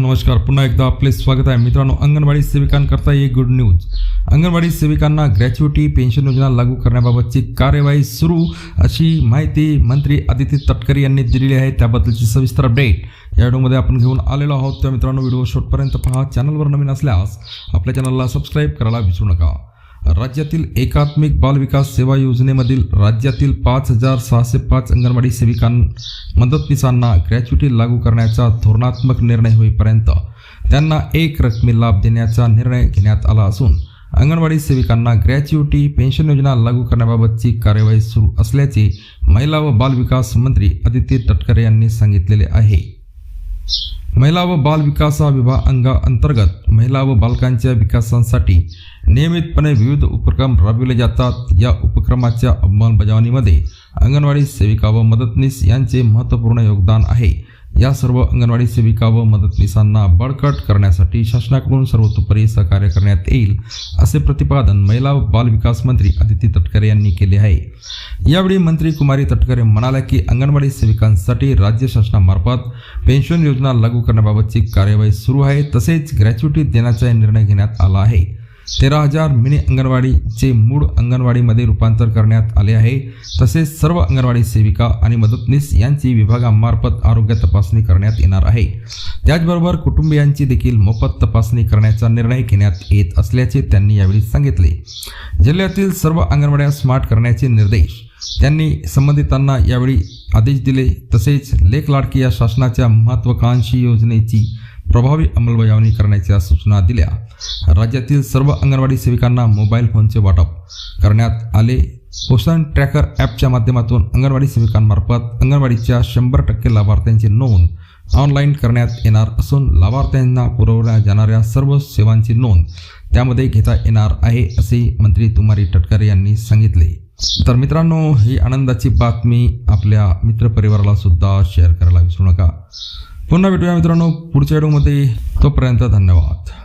मित्रांनो नमस्कार. पुन्हा एकदा आपले स्वागत आहे. मित्रांनो अंगणवाडी सेविकांकरता एक गुड न्यूज अंगणवाडी सेविकांना ग्रॅच्युटी पेन्शन योजना लागू करण्याबाबतची कार्यवाही सुरू अशी माहिती मंत्री आदित्य तटकरे यांनी दिलेली आहे. त्याबद्दलची सविस्तर अपडेट या व्हिडिओमध्ये आपण घेऊन आलेलो आहोत. तर मित्रांनो व्हिडिओ शेवटपर्यंत पहा. चॅनलवर नवीन असल्यास आपल्या चॅनलला सबस्क्राईब करायला विसरू नका. राज्यातील एकात्मिक बालविकास सेवा योजनेमधील राज्यातील पाच हजार सहाशे पाच अंगणवाडी सेविकां मदतनीसांना ग्रॅच्युटी लागू करण्याचा धोरणात्मक निर्णय होईपर्यंत त्यांना एक रकमी लाभ देण्याचा निर्णय घेण्यात आला असून अंगणवाडी सेविकांना ग्रॅच्युटी पेन्शन योजना लागू करण्याबाबतची कार्यवाही सुरू असल्याचे महिला व बालविकास मंत्री आदित्य तटकरे यांनी सांगितलेले आहे. महिला व बाल विकास विभाग अंगा अंतर्गत महिला व बालकांच्या विकासासाठी नियमितपणे विविध उपक्रम राबविले जातात. या उपक्रमाच्या अंमलबजावणीमध्ये अंगणवाडी सेविका व मदतनीस यांचे महत्त्वपूर्ण योगदान आहे. या सर्व अंगणवाडी सेविका व मदतनीसांना बळकट करण्यासाठी शासनाकडून सर्वतोपरी सहकार्य करण्यात येईल असे प्रतिपादन महिला व बाल विकास मंत्री आदित्य तटकरे यांनी केले आहे. यावेळी मंत्री कुमारी तटकरे म्हणाल्या की अंगणवाडी सेविकांसाठी राज्य शासनामार्फत पेन्शन योजना लागू करण्याबाबतची कार्यवाही सुरू आहे तसेच ग्रॅच्युटी देण्याचा निर्णय घेण्यात आला आहे. तेरा हजार मिनी अंगणवाडीचे मूळ अंगणवाडीमध्ये रूपांतर करण्यात आले आहे तसेच सर्व अंगणवाडी सेविका आणि मदतनीस यांची विभागामार्फत आरोग्य तपासणी करण्यात येणार आहे. त्याचबरोबर कुटुंबियांची देखील मोफत तपासणी करण्याचा निर्णय घेण्यात येत असल्याचे त्यांनी यावेळी सांगितले. जिल्ह्यातील सर्व अंगणवाड्या स्मार्ट करण्याचे निर्देश त्यांनी संबंधितांना यावेळी आदेश दिले तसेच लेख लाडकी या शासनाच्या महत्त्वाकांक्षी योजनेची प्रभावी अंमलबजावणी करण्याच्या सूचना दिल्या. राज्यातील सर्व अंगणवाडी सेविकांना मोबाईल फोनचे वाटप करण्यात आले. पोषण ट्रॅकर ॲपच्या माध्यमातून अंगणवाडी सेविकांमार्फत अंगणवाडीच्या शंभर टक्के लाभार्थ्यांची नोंद ऑनलाईन करण्यात येणार असून लाभार्थ्यांना पुरवल्या जाणाऱ्या सर्व सेवांची नोंद त्यामध्ये घेता येणार आहे असे मंत्री तुमारी टटकरे यांनी सांगितले. तर मित्रांनो ही आनंदाची बातमी आपल्या मित्रपरिवाराला सुद्धा शेअर करायला विसरू पुन्हा भेटूया मित्रांनो पुढच्या व्हिडिओमध्ये. तोपर्यंत धन्यवाद.